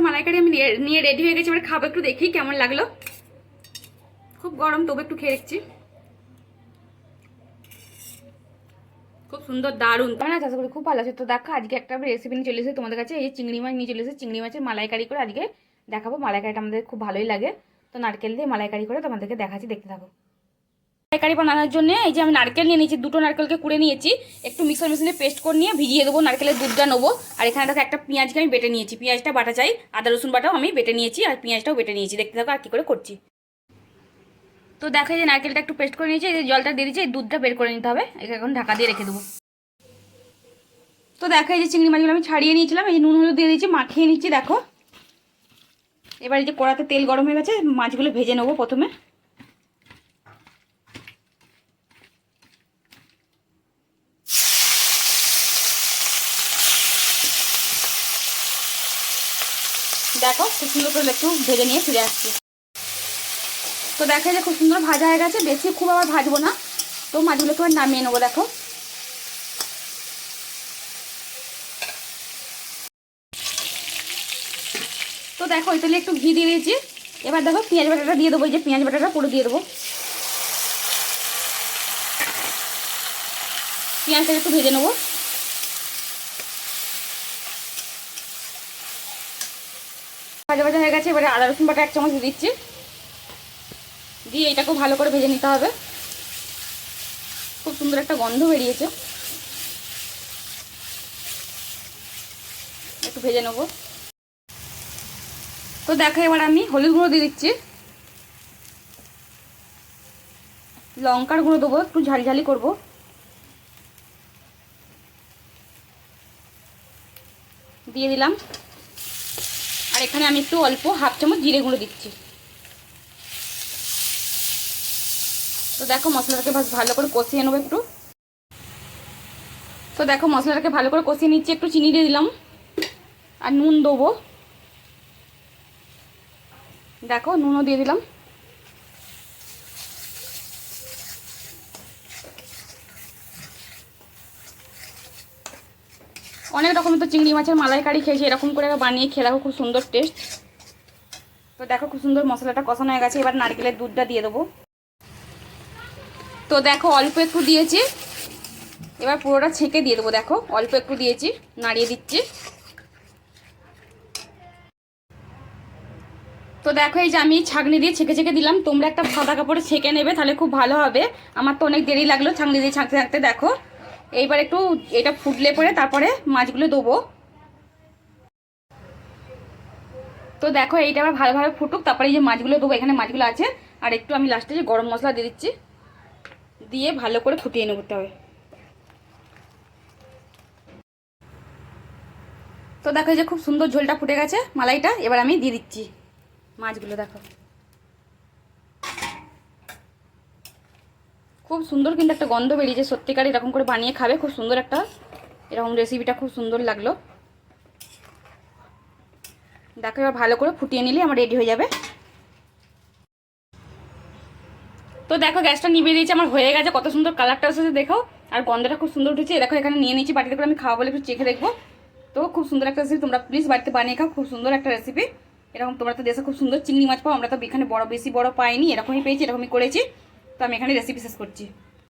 মালাইকারি আমি নিয়ে- রেডি হয়ে গেছি, এবার খাব, একটু দেখি কেমন লাগল। খুব গরম, তবু একটু খেয়ে দেখছি। খুব সুন্দর, দারুণ। আছে? আশা করি খুব ভালো আছে। তো দেখো, আজকে একটা রেসিপি নিয়ে চলে এসেছে তোমাদের কাছে। এই চিংড়ি মাছ নিয়ে চলে এসেছে, চিংড়ি মাছের মালাইকারি করে আজকে দেখাবো। মালাইকারিটা আমাদের খুব ভালোই লাগে। তো নারকেল দিয়ে মালাইকারি করে তোমাদেরকে দেখাচ্ছি, দেখতে থাকো। মালাইকারি বানানোর জন্য, এই যে আমি নারকেল নিয়ে নিয়েছি, দুটো নারকেলকে কুড়ে নিয়েছি। একটু মিক্সার মেশিনে পেস্ট করে নিয়ে ভিজিয়ে দেবো, নারকেলের দুধটা নেব। আর এখানে দেখো একটা পেঁয়াজকে আমি বেটে নিয়েছি। পেঁয়াজটা বাটা চাই, আদা, রসুন বাটাও আমি বেটে নিয়েছি, আর পেঁয়াজটাও বেটে নিয়েছি। দেখতে থাকো আর কী করে করছি। তো দেখো যে নারকেলটা একটু পেস্ট করে নিয়েছি, এই জলটা দিয়ে দিয়েছি এই দুধটা বের করে নিতে হবে। এখন ঢাকা দিয়ে রেখে দেবো। তো দেখো এই যে চিংড়ি মাছগুলো আমি ছাড়িয়ে নিয়েছিলাম, এই যে নুন, হলুদ দিয়ে দিয়েছি, মাখিয়ে নিচ্ছি, দেখো। এবার এই যে কড়াতে তেল গরম হয়ে গেছে, মাছগুলো ভেজে নেব প্রথমে। দেখো, খুব সুন্দর করে একটু ভেজে নিয়ে ফিরে আসছি। তো দেখো যে খুব সুন্দর ভাজা হয়ে গেছে, বেশি খুব আবার ভাজবো না। তো মাছগুলোকে আবার নামিয়ে নেব, দেখো। তো দেখো ওই তেলে একটু ঘি দিয়ে দিয়েছি। এবার দেখো, পেঁয়াজ বাটাটা দিয়ে দেবো যে পেঁয়াজ বাটাটা পুরো দিয়ে দেবো। পেঁয়াজটাকে একটু ভেজে নেব। ভাজা ভাজা হয়ে গেছে, এবারে আদা রসুন বাটা এক চামচ দিচ্ছি। দিয়ে এটাকেও ভালো করে ভেজে নিতে হবে। খুব সুন্দর একটা গন্ধ বেরিয়েছে। একটু ভেজে নেব। তো দেখো এবার আমি হলুদ গুঁড়ো দিয়ে দিচ্ছি। লঙ্কার গুঁড়ো দেবো, একটু ঝালঝালি করব। দিয়ে দিলাম। আর এখানে আমি একটু অল্প হাফ চামচ জিরে গুঁড়ো দিচ্ছি। তো দেখো মশলাটাকে বেশ ভালো করে কষিয়ে নেব একটু। তো দেখো মশলাটাকে ভালো করে কষিয়ে নিচ্ছি, একটু চিনি দিয়ে দিলাম। আর নুন দেবো। দেখো নুনও দিয়ে দিলাম। অনেক রকমের তো চিংড়ি মাছের মালাইকারি খেয়েছি, এরকম করে বানিয়ে খেয়ে দেখো, খুব সুন্দর টেস্ট তো দেখো, খুব সুন্দর মশলাটা কষানো হয়ে গেছে, এবার নারকেলের দুধটা দিয়ে দেবো। তো দেখো, অল্প একটু দিয়েছি। এবার পুরোটা ছেঁকে দিয়ে দেবো, দেখো, অল্প একটু দিয়েছি, নাড়িয়ে দিচ্ছি। তো দেখো, এই যে আমি ছাঁকনি দিয়ে ছেঁকে ছেঁকে দিলাম, তোমরা একটা সাদা কাপড়ে ছেঁকে নেবে, তাহলে খুব ভালো হবে। আমার তো অনেক দেরি লাগল ছাঁকনি দিয়ে ছাঁকতে ছাঁকতে দেখো। এইবার একটু এটা ফুটলে পরে তারপরে মাছগুলো দেবো। তো দেখো, এইটা আবার ভালোভাবে ফুটুক, তারপরে এই যে মাছগুলো দেবো, এখানে মাছগুলো আছে। আর একটু আমি লাস্টে যে গরম মশলা দিয়ে দিচ্ছি, দিয়ে ভালো করে ফুটিয়ে নেব হবে তো দেখো যে খুব সুন্দর ঝোলটা ফুটে গেছে মালাইটা, এবার আমি দিয়ে দিচ্ছি মাছগুলো, দেখো। খুব সুন্দর কিন্তু একটা গন্ধ বেরিয়েছে, সত্যিকার এরকম করে বানিয়ে খাবে, খুব সুন্দর একটা, এরকম রেসিপিটা খুব সুন্দর লাগল। দেখো, এবার ভালো করে ফুটিয়ে নিলে আমার রেডি হয়ে যাবে। তো দেখো, গ্যাসটা নিভিয়ে দিয়েছি, আমার হয়ে গেছে, কত সুন্দর কালারটা এসেছে, দেখো। আর গন্ধটা খুব সুন্দর উঠেছে, দেখো, এখানে নিয়ে নিয়েছি, বাটিতে করে আমি খাওয়া বলে একটু চেখে দেখব। তো খুব সুন্দর একটা রেসিপি তোমরা প্লিজ বাড়িতে বানিয়ে খাও, খুব সুন্দর একটা রেসিপি এরকম তোমরা তো দেশে খুব সুন্দর চিংড়ি মাছ পাও, আমরা তো এখানে বড়, বেশি বড় পাইনি, এরকমই পেয়েছি, এরকমই করেছি। তো আমি এখানে রেসিপি শেষ করছি।